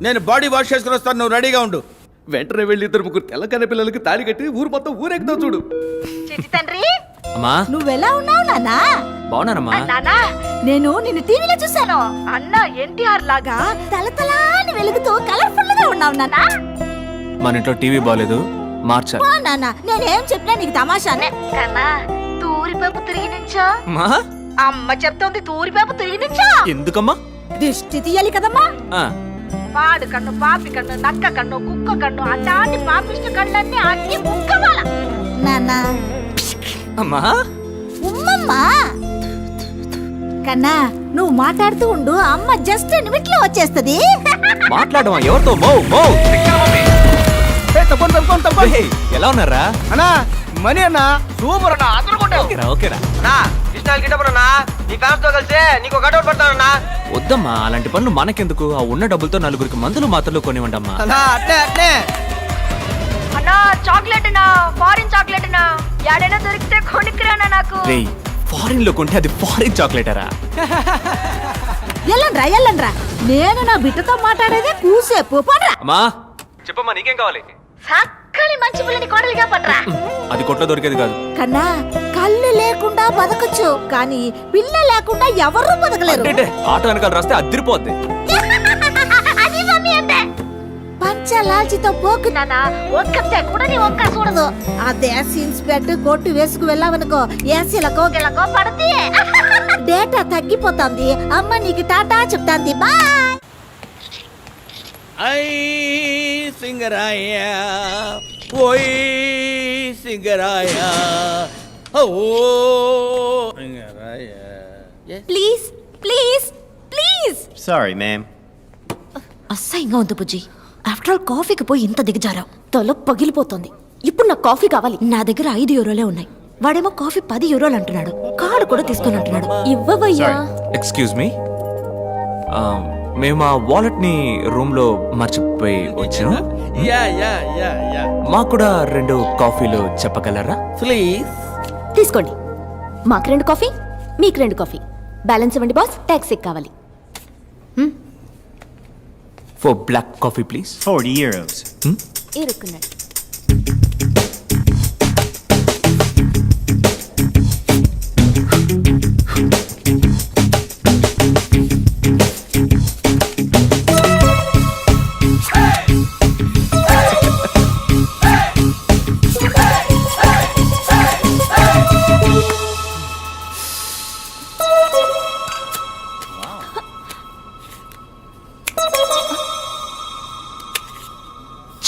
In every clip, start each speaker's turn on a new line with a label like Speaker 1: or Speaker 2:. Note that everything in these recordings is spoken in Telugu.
Speaker 1: నేను బాడీ వాష్ చేసుకుని వస్తాను నువ్వు రెడీగా ఉండు.
Speaker 2: వెంటనే వెళ్ళి ఇద్దరు ముగ్గురు తెల్లకన్న పిల్లలకి తాళి కట్టి ఊరు మొత్తం ఊరెక్కుతావు చూడు.
Speaker 3: చిట్టి తండ్రి!
Speaker 4: అమ్మా.
Speaker 3: నువ్వెలా ఉన్నావు నాన్నా?
Speaker 4: బాగున్నానమ్మా.
Speaker 3: నానా నేను నిన్ను టీవీలో చూశాను. అన్న ఎన్టీఆర్ లాగా తలతలాని వెలుగుతూ కలర్ఫుల్గా ఉన్నావు నాన్నా.
Speaker 4: మన ఇంట్లో టీవీ బాగాలేదు మార్చాలి.
Speaker 3: ఓ నాన్న. నేనేం చెప్పినా నీకు తమాషానే. కన్నా తూరిపేపు తిరిగి నుంచో
Speaker 4: అమ్మా
Speaker 3: అమ్మ చెప్తోంది తూరిపేపు తిరిగి నుంచో
Speaker 4: ఎందుకమ్మా?
Speaker 3: దిష్టి తీయాలి కదమ్మా.
Speaker 4: ఆ,
Speaker 3: పాడు కన్ను పాపి కన్ను నక్క కన్ను కుక్క కన్ను అట్లాంటి పాపిష్ట కళ్ళన్నీ అన్ని ముక్కవాల. నాన్న.
Speaker 4: అమ్మా?
Speaker 3: ఉమ్మమ్మా. కన్నా నువ్వు మాట్లాడుతూ ఉండు అమ్మ జస్ట్ నిమిట్లో వచ్చేస్తది.
Speaker 4: మాట్లాడమా? ఎవరితో? మో మో.
Speaker 1: తప్పని తప్పని తప్పని.
Speaker 4: ఏయ్, ఎలా ఉన్నారా?
Speaker 1: అన్నా మనీ అన్నా సూపర్ అన్నా అందరూ
Speaker 4: ఓకేరా ఓకేరా.
Speaker 5: నా కృష్ణాలు గిట్టపురన్నా నీ ఫ్యాన్స్తో కలిసి నీకు కటౌట్ పడతానన్నా.
Speaker 4: వద్దమ్మా అలాంటి పనులు మనకెందుకు? ఆ ఉన్న డబ్బులతో నలుగురికి మందులు మాత్రలు కొనివ్వండమ్మా.
Speaker 1: అన్నా
Speaker 3: చాక్లెట్ నా ఫారిన్ చాక్లెట్ నా యాడైనా దొరికితే కొనుక్కురానా నాకు?
Speaker 4: రేయ్ ఫారిన్లో కొంటే అది ఫారిన్ చాక్లెటరా?
Speaker 3: ఎల్లండ్రా ఎల్లండ్రా. నేను నా బిడ్డతో మాట్లాడేదే కూసేపు పడరా
Speaker 4: అమ్మా. చెప్పమ్మా నీకేం కావాలి?
Speaker 3: మంచి పిల్లని కోడలిగా పడరా
Speaker 4: అది కొట్లో దొరికేది కాదు.
Speaker 3: కన్నా కళ్ళు లేకుండా బతకచ్చు కానీ పిల్ల లేకుండా ఎవరూ బతకలేరు.
Speaker 4: అంటే ఆటో వెనకాల రాస్తే అద్దరిపోద్ది
Speaker 3: అది మమ్మీ అంటే. పంచలాల్చితో పోకు నాన్న ఒక్కతే కూడా నీ ఒక్క చూడదు. అదే సీన్స్ పెట్టి కొట్టు వేసుకు వెళ్ళావనుకో ఏసీలకో గిలకో పడితే డేటా తగ్గిపోతుంది. అమ్మ నీకు టాటా చెప్తాంది. బాయ్.
Speaker 1: ఐ సింగరాయ ఓయ్ Singaraya
Speaker 3: please please please
Speaker 6: Sorry, ma'am.
Speaker 7: అసహ్యంగా ఉంది బుజ్జి. ఆఫ్టర్ ఆల్ కాఫీకి పోయి ఇంత దిగజారావు. తల పగిలిపోతుంది. ఇప్పుడు నాకు కాఫీ కావాలి. నా దగ్గర ఐదు యూరోలే ఉన్నాయి. వాడేమో కాఫీ పది యూరోలు అంటున్నాడు. కార్డు కూడా తీసుకొని అంటున్నాడు. ఇవ్వవయ్యా.
Speaker 4: ఎక్స్క్యూజ్ మీ మేము ఆ వాలెట్ని రూమ్లో మర్చిపోయి వచ్చాం.
Speaker 1: యా యా యా యా
Speaker 4: మాకు కూడా రెండు కాఫీలు చెప్పగలరా?
Speaker 1: ప్లీజ్
Speaker 7: తీసుకోండి. మాకు రెండు కాఫీ మీకు రెండు కాఫీ. బ్యాలెన్స్ ఇవ్వండి బాస్ ట్యాక్సీ కావాలి.
Speaker 4: For black coffee please
Speaker 6: 40 euros.
Speaker 7: ఇరుక్కున్నాడు.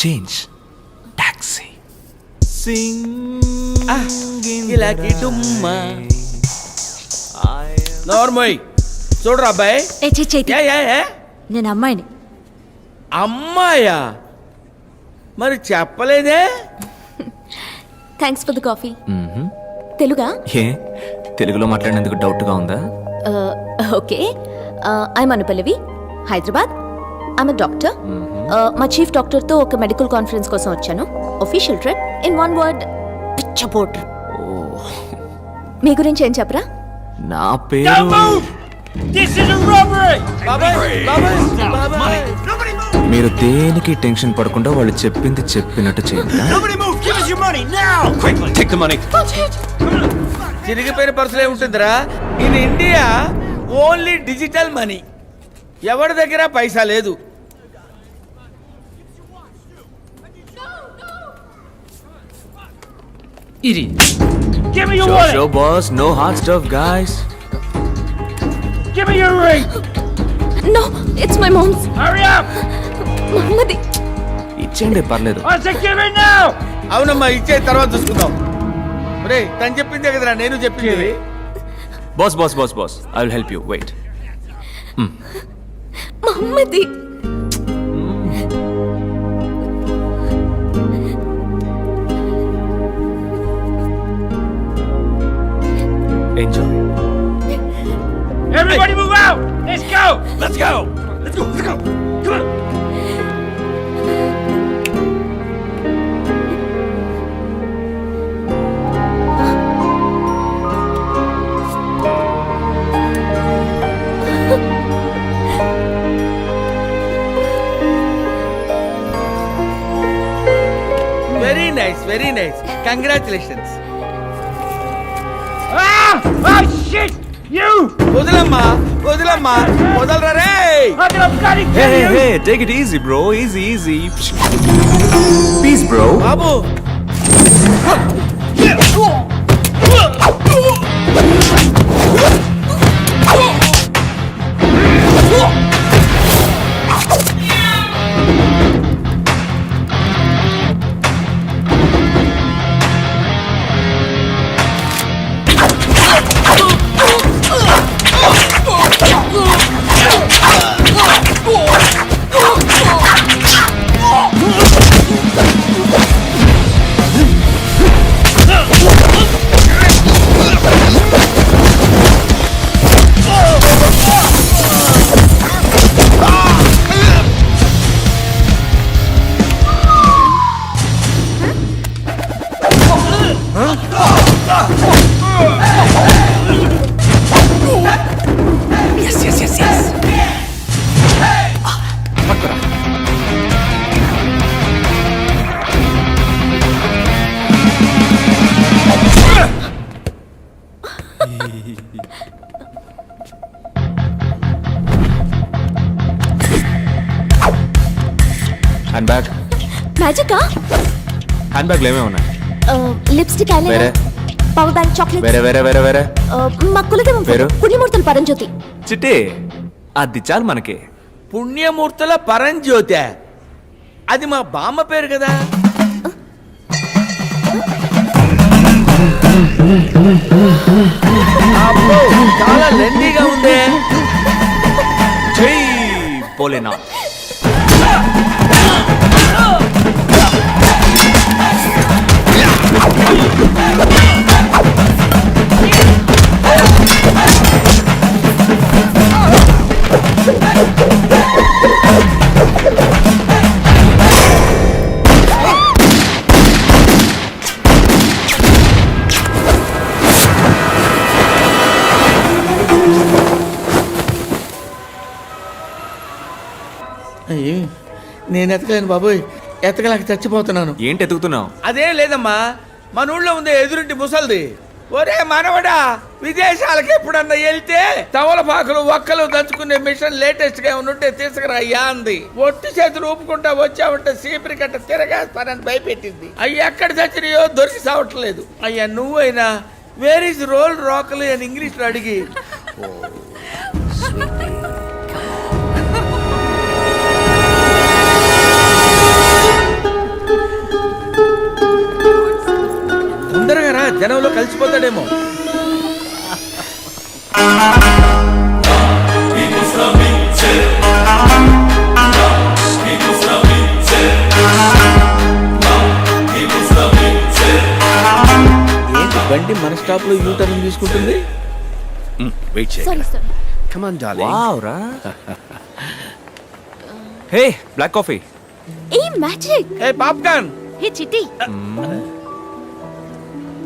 Speaker 4: చేంజ్. టాక్సీ.
Speaker 1: ఇలాకి డుమ్మా నోర్మోయ్. చూడరా అబ్బాయి?
Speaker 7: ఏ చే చేతి
Speaker 1: యా యా
Speaker 7: నేను అమ్మాయిని.
Speaker 1: అమ్మాయా? మరి చెప్పలేదే?
Speaker 7: థ్యాంక్స్ ఫర్ ద కాఫీ తెలుగా?
Speaker 4: ఏ? తెలుగులో మాట్లాడినందుకు డౌట్గా ఉందా
Speaker 7: okay I'm Anupallavi Hyderabad I'm doctor మా చీఫ్ డాక్టర్తో ఒక మెడికల్ కాన్ఫరెన్స్ కోసం వచ్చాను. Official trip in one word పిచ్చపోట్ మీ గురించి ఏం చెప్పరా?
Speaker 4: నా పేరు
Speaker 1: బాబాయ్ బాబాయ్ బాబాయ్
Speaker 4: మీరు దేనికి టెన్షన్ పడకుండా వాళ్ళు చెప్పింది చెప్పినట్టు చేయండి.
Speaker 1: చిరిగిపోయిన పర్సులే ఉంటుందిరా in India only digital money ఎవరి దగ్గర పైసా లేదు?
Speaker 4: Sure, sure, boss. No hard stuff, guys.
Speaker 7: No it's my mom's మమ్మది
Speaker 4: ఇచ్చేయండి పర్లేదు.
Speaker 1: అవునమ్మా ఇచ్చే తర్వాత చూసుకుందాం. రే తను చెప్పిందే కదరా నేను చెప్పింది.
Speaker 4: Boss boss boss boss I will help you wait
Speaker 7: మమ్మది
Speaker 4: enjoy
Speaker 2: Everybody move out! Let's go! Let's go! Let's go! Let's go! Come on!
Speaker 1: Very nice
Speaker 2: very nice congratulations
Speaker 1: వదిలమ్మా వదిలమ్మా వదలరా రే.
Speaker 4: Hey! Hey take it easy bro easy easy peace bro
Speaker 1: Babu.
Speaker 4: Hand bag
Speaker 7: మ్యాజికా
Speaker 4: హ్యాండ్ బ్యాగ్లు ఏమేమి ఉన్నాయి
Speaker 7: లిప్స్టిక్
Speaker 4: వేరే?
Speaker 7: ఐలైనర్ పవర్ బ్యాంక్ చాక్లెట్
Speaker 4: వేరే వేరే వేరే. వేరే
Speaker 7: మా కులదేవం
Speaker 4: పేరు?
Speaker 7: పుణ్యమూర్తులు పరంజ్యోతి.
Speaker 4: చిట్టి అది చాలు మనకి.
Speaker 1: పుణ్యమూర్తుల పరంజ్యోతి. అది మా బామ్మ పేరు కదా. అబ్బో, చాలా లెండీగా ఉందే.
Speaker 4: చెయ్యి పోలేనా
Speaker 1: నేను ఎతకలేను బాబోయ్. ఎతకలేక చచ్చిపోతున్నాను.
Speaker 4: ఏంటి ఎతుకుతున్నావు?
Speaker 1: అదేం లేదమ్మా. మన ఊళ్ళో ఉంది ఎదురింటి ముసల్ది. ఒరే మనవడా విదేశాలకు ఎప్పుడన్నా వెళ్తే తవలపాకులు ఒక్కలు దంచుకునే మిషన్ లేటెస్ట్గా ఉంటే తీసుకురా అయ్యా అంది. ఒట్టి చేతులు ఊపుకుంటా వచ్చావంటే సీపరి కట్ట తిరగేస్తానని భయపెట్టింది. అయ్యి ఎక్కడ చచ్చినాయో దొరికి సావట్లేదు. అయ్యా నువ్వైనా వేర్ ఇస్ రోల్ రాకలు అని ఇంగ్లీష్లో అడిగి జనంలో కలిసిపోతాడేమో. బండి మన స్టాప్లో యూ టర్న్ తీసుకుంటుంది.
Speaker 4: వావ్ రా hey black coffee
Speaker 7: a magic
Speaker 1: a popcorn
Speaker 7: hey Chitti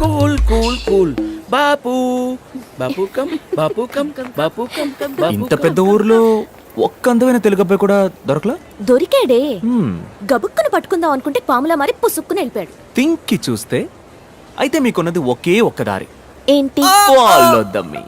Speaker 1: cool cool cool బాపు బాపు కమ్ బాపు కమ్ బాపు కమ్ బాపు
Speaker 4: ఇంత పెద్ద ఊర్లో ఒక్క అందమైన తెలుగు అబ్బాయి కూడా దొరకలా?
Speaker 7: దొరికాడే. గబుక్కును పట్టుకుందాం అనుకుంటే పాములా మరి పుసుక్కుని వెళ్ళిపోయాడు.
Speaker 4: థింక్కి చూస్తే అయితే మీకున్నది ఒకే ఒక్క దారి.
Speaker 7: ఏంటి?
Speaker 4: the me.